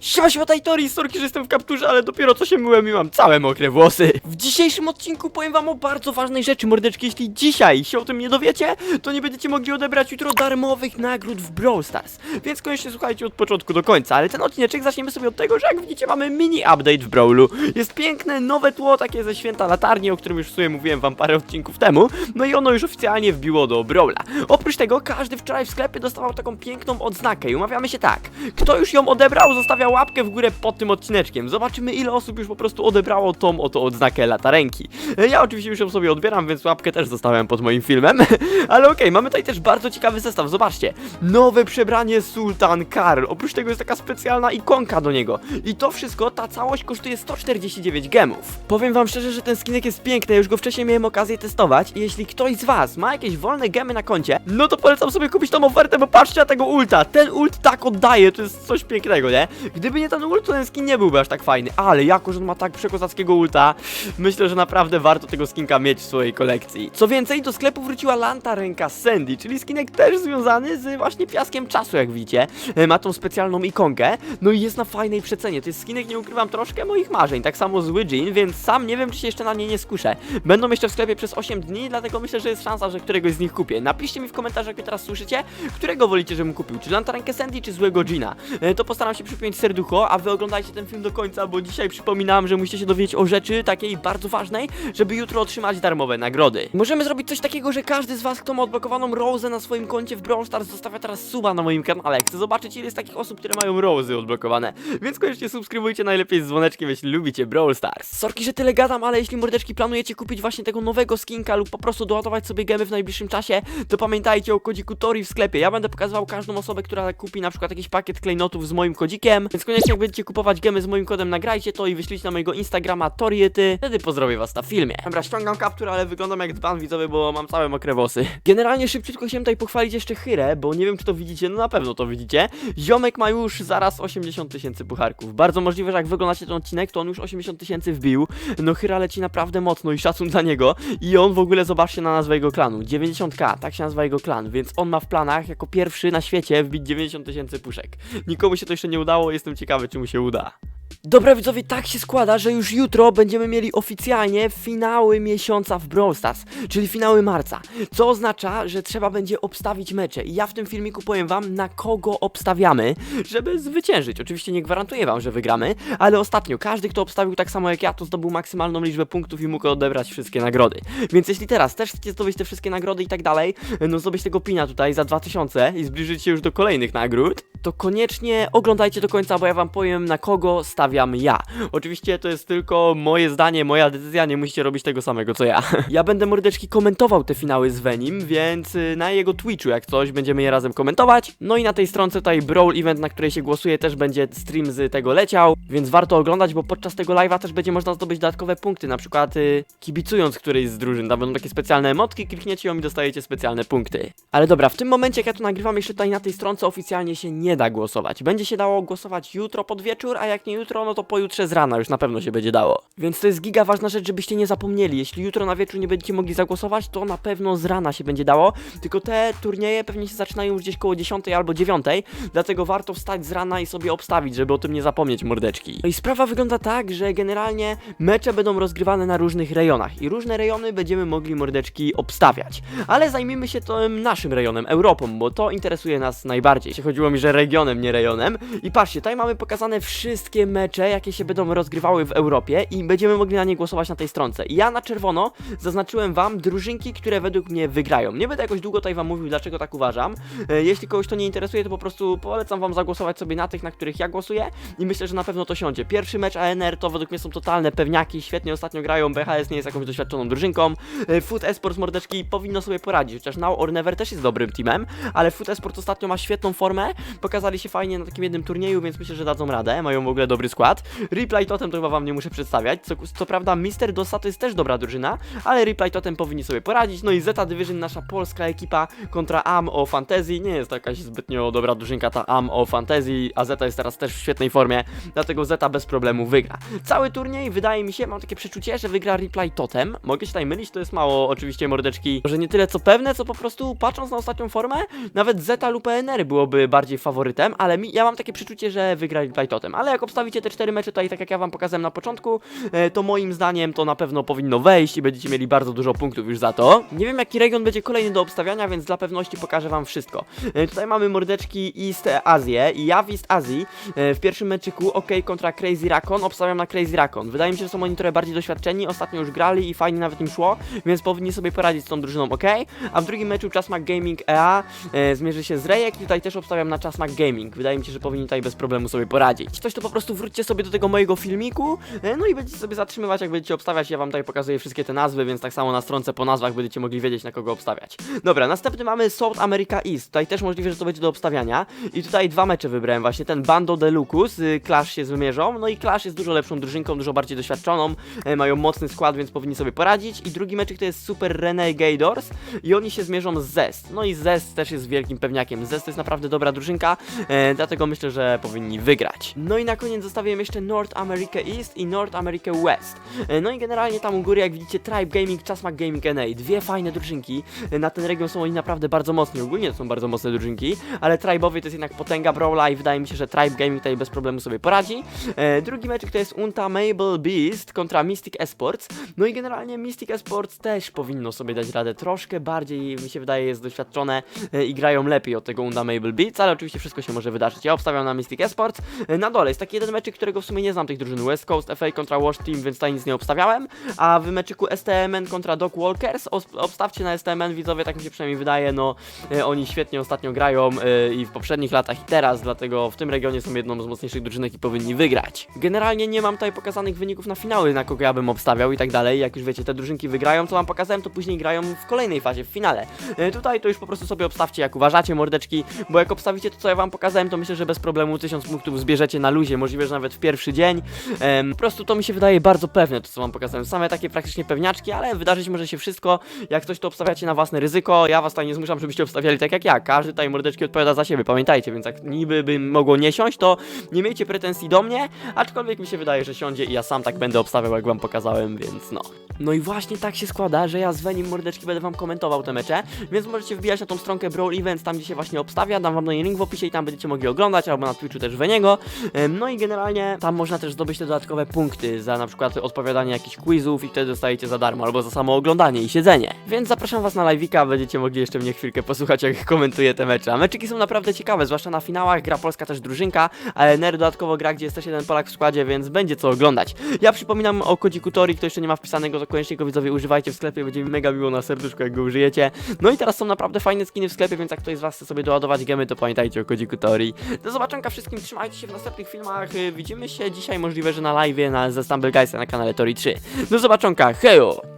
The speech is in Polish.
Siema, siema, Tajtori, sorki, że jestem w kapturze, ale dopiero co się myłem i mam całe mokre włosy. W dzisiejszym odcinku powiem wam o bardzo ważnej rzeczy, mordeczki. Jeśli dzisiaj się o tym nie dowiecie, to nie będziecie mogli odebrać jutro darmowych nagród w Brawl Stars. Więc koniecznie słuchajcie od początku do końca, ale ten odcineczek zaczniemy sobie od tego, że jak widzicie mamy mini update w Brawlu. Jest piękne, nowe tło, takie ze święta latarni, o którym już w sumie mówiłem wam parę odcinków temu. No i ono już oficjalnie wbiło do Brawla. Oprócz tego, każdy wczoraj w sklepie dostawał taką piękną odznakę i umawiamy się tak. Kto już ją odebrał, zostawia łapkę w górę pod tym odcineczkiem. Zobaczymy ile osób już po prostu odebrało tą oto odznakę latarenki. E, Ja oczywiście już ją sobie odbieram, więc łapkę też zostawiam pod moim filmem. Ale okej, mamy tutaj też bardzo ciekawy zestaw, zobaczcie. Nowe przebranie Sultan Karl. Oprócz tego jest taka specjalna ikonka do niego. I to wszystko, ta całość kosztuje 149 gemów. Powiem wam szczerze, że ten skinek jest piękny, ja już go wcześniej miałem okazję testować. I jeśli ktoś z was ma jakieś wolne gemy na koncie, no to polecam sobie kupić tą ofertę, bo patrzcie na tego ulta. Ten ult tak oddaje, to jest coś pięknego, nie? Gdyby nie ten ult, to ten skin nie byłby aż tak fajny. Ale jako, że on ma tak przekozackiego ulta, myślę, że naprawdę warto tego skinka mieć w swojej kolekcji. Co więcej, do sklepu wróciła lanta ręka Sandy, czyli skinek też związany z właśnie piaskiem czasu, jak widzicie. E, Ma tą specjalną ikonkę, no i jest na fajnej przecenie. To jest skinek, nie ukrywam, troszkę moich marzeń. Tak samo zły Jean, więc sam nie wiem, czy się jeszcze na nie nie skuszę. Będą jeszcze w sklepie przez 8 dni, dlatego myślę, że jest szansa, że któregoś z nich kupię. Napiszcie mi w komentarzach, jak teraz słyszycie, którego wolicie, żebym kupił. Czy lanta rękę Sandy, czy złego Gina. E, To postaram się przypiąć serducho, a wy oglądajcie ten film do końca, bo dzisiaj przypominam, że musicie się dowiedzieć o rzeczy takiej bardzo ważnej, żeby jutro otrzymać darmowe nagrody. Możemy zrobić coś takiego, że każdy z was, kto ma odblokowaną Rose na swoim koncie w Brawl Stars, zostawia teraz suba na moim kanale. Chcę zobaczyć, ile jest takich osób, które mają Rosy odblokowane. Więc koniecznie subskrybujcie najlepiej z dzwoneczkiem, jeśli lubicie Brawl Stars. Sorki, że tyle gadam, ale jeśli mordeczki planujecie kupić właśnie tego nowego skinka lub po prostu doładować sobie gemy w najbliższym czasie, to pamiętajcie o kodziku Tori w sklepie. Ja będę pokazywał każdą osobę, która kupi na przykład jakiś pakiet klejnotów z moim kodzikiem, więc koniecznie jak będziecie kupować gemy z moim kodem, nagrajcie to i wyślijcie na mojego Instagrama Toriety. Wtedy pozdrowię was na filmie. Dobra, ściągam kaptur, ale wyglądam jak dzban widzowy, bo mam całe mokre włosy. Generalnie szybciutko chciałem tutaj pochwalić jeszcze Hyrę, bo nie wiem czy to widzicie, no na pewno to widzicie. Ziomek ma już zaraz 80 tysięcy pucharków. Bardzo możliwe, że jak wyglądacie ten odcinek, to on już 80 tysięcy wbił. No Hyra leci naprawdę mocno i szacun dla niego. I on w ogóle, zobaczcie na nazwę jego klanu. 90k, tak się nazywa jego klan, więc on ma w planach jako pierwszy na świecie wbić 90 tysięcy puszek. Nikomu się to jeszcze nie udało, jestem ciekawy, czy mu się uda. Dobra widzowie, tak się składa, że już jutro będziemy mieli oficjalnie finały miesiąca w Brawl Stars, czyli finały marca, co oznacza, że trzeba będzie obstawić mecze i ja w tym filmiku powiem wam na kogo obstawiamy, żeby zwyciężyć. Oczywiście nie gwarantuję wam, że wygramy, ale ostatnio każdy kto obstawił tak samo jak ja, to zdobył maksymalną liczbę punktów i mógł odebrać wszystkie nagrody. Więc jeśli teraz też chcecie zdobyć te wszystkie nagrody i tak dalej, no zdobyć tego pina tutaj za 2000 i zbliżyć się już do kolejnych nagród, to koniecznie oglądajcie do końca, bo ja wam powiem na kogo stawiam ja. Oczywiście to jest tylko moje zdanie, moja decyzja, nie musicie robić tego samego co ja. Ja będę mordeczki komentował te finały z Venim, więc y, na jego Twitchu jak coś będziemy je razem komentować. No i na tej stronce tutaj Brawl Event, na której się głosuje też będzie stream z tego leciał, więc warto oglądać, bo podczas tego live'a też będzie można zdobyć dodatkowe punkty, na przykład y, kibicując którejś z drużyn, tam będą takie specjalne emotki, klikniecie ją i dostajecie specjalne punkty. Ale dobra, w tym momencie jak ja to nagrywam jeszcze tutaj na tej stronce oficjalnie się nie da głosować. Będzie się dało głosować jutro pod wieczór, a jak nie jutro, no to pojutrze z rana już na pewno się będzie dało. Więc to jest giga ważna rzecz, żebyście nie zapomnieli. Jeśli jutro na wieczór nie będziecie mogli zagłosować, to na pewno z rana się będzie dało. Tylko te turnieje pewnie się zaczynają już gdzieś koło 10 albo 9, dlatego warto wstać z rana i sobie obstawić, żeby o tym nie zapomnieć mordeczki. No i sprawa wygląda tak, że generalnie mecze będą rozgrywane na różnych rejonach i różne rejony będziemy mogli mordeczki obstawiać. Ale zajmijmy się tym naszym rejonem, Europą, bo to interesuje nas najbardziej. Chodziło mi, że regionem, nie rejonem. I patrzcie, tutaj mamy pokazane wszystkie mecze, jakie się będą rozgrywały w Europie i będziemy mogli na nie głosować na tej stronce. Ja na czerwono zaznaczyłem wam drużynki, które według mnie wygrają. Nie będę jakoś długo tutaj wam mówił, dlaczego tak uważam. E, Jeśli kogoś to nie interesuje, to po prostu polecam wam zagłosować sobie na tych, na których ja głosuję i myślę, że na pewno to siądzie. Pierwszy mecz ANR to według mnie są totalne pewniaki, świetnie ostatnio grają, BHS nie jest jakąś doświadczoną drużynką. E, Food Esports mordeczki powinno sobie poradzić, chociaż Now or Never też jest dobrym teamem, ale Food Esports ostatnio ma świetną formę, pokazali się fajnie na takim jednym turnieju, więc myślę, że dadzą radę, mają w ogóle dobry skład skład. Replay Totem to chyba wam nie muszę przedstawiać. Co, co prawda Mister Dosa to jest też dobra drużyna, ale Replay Totem powinni sobie poradzić. No i Zeta Division, nasza polska ekipa kontra Am o Fantasy. Nie jest jakaś zbytnio dobra drużynka ta Am o Fantasy, a Zeta jest teraz też w świetnej formie, dlatego Zeta bez problemu wygra. Cały turniej wydaje mi się, mam takie przeczucie, że wygra Replay Totem. Mogę się tutaj mylić, to jest mało oczywiście mordeczki, że nie tyle co pewne, co po prostu patrząc na ostatnią formę, nawet Zeta lub PNR byłoby bardziej faworytem, ale mi, ja mam takie przeczucie, że wygra Replay Totem. Ale jak obstawicie te cztery mecze tutaj, tak jak ja wam pokazałem na początku, e, to moim zdaniem to na pewno powinno wejść i będziecie mieli bardzo dużo punktów już za to. Nie wiem jaki region będzie kolejny do obstawiania, więc dla pewności pokażę wam wszystko. E, tutaj mamy mordeczki East Azję i ja w East Azji e, w pierwszym meczyku OK kontra Crazy Racon obstawiam na Crazy Racon. Wydaje mi się, że są oni trochę bardziej doświadczeni, ostatnio już grali i fajnie nawet im szło, więc powinni sobie poradzić z tą drużyną OK. A w drugim meczu Czasmak Gaming EA zmierzy się z Rejek i tutaj też obstawiam na Czasmak Gaming. Wydaje mi się, że powinni tutaj bez problemu sobie poradzić. Coś to po prostu wróćcie sobie do tego mojego filmiku, e, no i będziecie sobie zatrzymywać, jak będziecie obstawiać. Ja wam tutaj pokazuję wszystkie te nazwy, więc tak samo na stronce po nazwach będziecie mogli wiedzieć, na kogo obstawiać. Dobra, następny mamy South America East. Tutaj też możliwe, że to będzie do obstawiania. I tutaj dwa mecze wybrałem właśnie. Ten Bando de Lucus, y, Clash się wymierzą. No i Clash jest dużo lepszą drużynką, dużo bardziej doświadczoną. E, mają mocny skład, więc powinni sobie poradzić. I drugi meczek to jest Super Renegadors i oni się zmierzą z Zest. No i Zest też jest wielkim pewniakiem. Zest to jest naprawdę dobra drużynka, e, dlatego myślę, że powinni wygrać. No i na koniec zostawiłem jeszcze North America East i North America West. E, no i generalnie tam u góry, jak widzicie, Tribe Gaming, Chasmak Gaming NA. Dwie fajne drużynki. E, na ten region są oni naprawdę bardzo mocni. Ogólnie to są bardzo mocne drużynki, ale Tribe'owie to jest jednak potęga Brawla i wydaje mi się, że Tribe Gaming tutaj bez problemu sobie poradzi. E, drugi meczek to jest Unta Mabel Beast kontra Mystic Esports. No i generalnie Mystic Esports też powinno sobie dać radę troszkę bardziej, mi się wydaje, jest doświadczone i grają lepiej od tego Unda Mabel Beats, ale oczywiście wszystko się może wydarzyć. Ja obstawiam na Mystic Esports. Na dole jest taki jeden meczek, którego w sumie nie znam tych drużyn. West Coast FA kontra Wash Team, więc tutaj nic nie obstawiałem. A w meczyku STMN kontra Doc Walkers obstawcie na STMN, widzowie, tak mi się przynajmniej wydaje. No, e, oni świetnie ostatnio grają e, i w poprzednich latach i teraz, dlatego w tym regionie są jedną z mocniejszych drużynek i powinni wygrać. Generalnie nie mam tutaj pokazanych wyników na finały, na kogo ja bym obstawiał i tak dalej. Jak już wiecie, te drużynki wygrają, co wam pokazałem, to później grają w kolejnej fazie, w finale. E, tutaj to już po prostu sobie obstawcie jak uważacie, mordeczki, bo jak obstawicie to, co ja wam pokazałem, to myślę, że bez problemu 1000 punktów zbierzecie na luzie, możliwe, że nawet w pierwszy dzień. Po prostu to mi się wydaje bardzo pewne, to co wam pokazałem. Same takie praktycznie pewniaczki, ale wydarzyć może się wszystko. Jak coś to obstawiacie na własne ryzyko, ja was tutaj nie zmuszam, żebyście obstawiali tak jak ja. Każdy tutaj mordeczki odpowiada za siebie, pamiętajcie, więc jak niby by mogło nie siąść, to nie miejcie pretensji do mnie, aczkolwiek mi się wydaje, że siądzie i ja sam tak będę obstawiał, jak wam pokazałem, więc no. No i właśnie tak się składa, że ja z Venim Mordeczki będę wam komentował te mecze, więc możecie wbijać na tą stronkę Brawl Events, tam gdzie się właśnie obstawia, dam wam na niej link w opisie i tam będziecie mogli oglądać, albo na Twitchu też Veniego. No i generalnie tam można też zdobyć te dodatkowe punkty za na przykład odpowiadanie jakichś quizów i wtedy dostajecie za darmo, albo za samo oglądanie i siedzenie. Więc zapraszam was na live'ika, będziecie mogli jeszcze mnie chwilkę posłuchać, jak komentuję te mecze. A meczyki są naprawdę ciekawe, zwłaszcza na finałach, gra polska też drużynka, a NR dodatkowo gra, gdzie jest też jeden Polak w składzie, więc będzie co oglądać. Ja przypominam o kodziku Tori, kto jeszcze nie ma wpisanego, koniecznie widzowie używajcie w sklepie, będzie mi mega miło na serduszko, jak go użyjecie. No i teraz są naprawdę fajne skiny w sklepie, więc jak ktoś z was chce sobie doładować gemy, to pamiętajcie o kodziku Tori. Do zobaczonka wszystkim, trzymajcie się w następnych filmach, y, widzimy się dzisiaj możliwe, że na live na, ze Stumble Guys'a na kanale Tori 3. Do zobaczonka, hejo!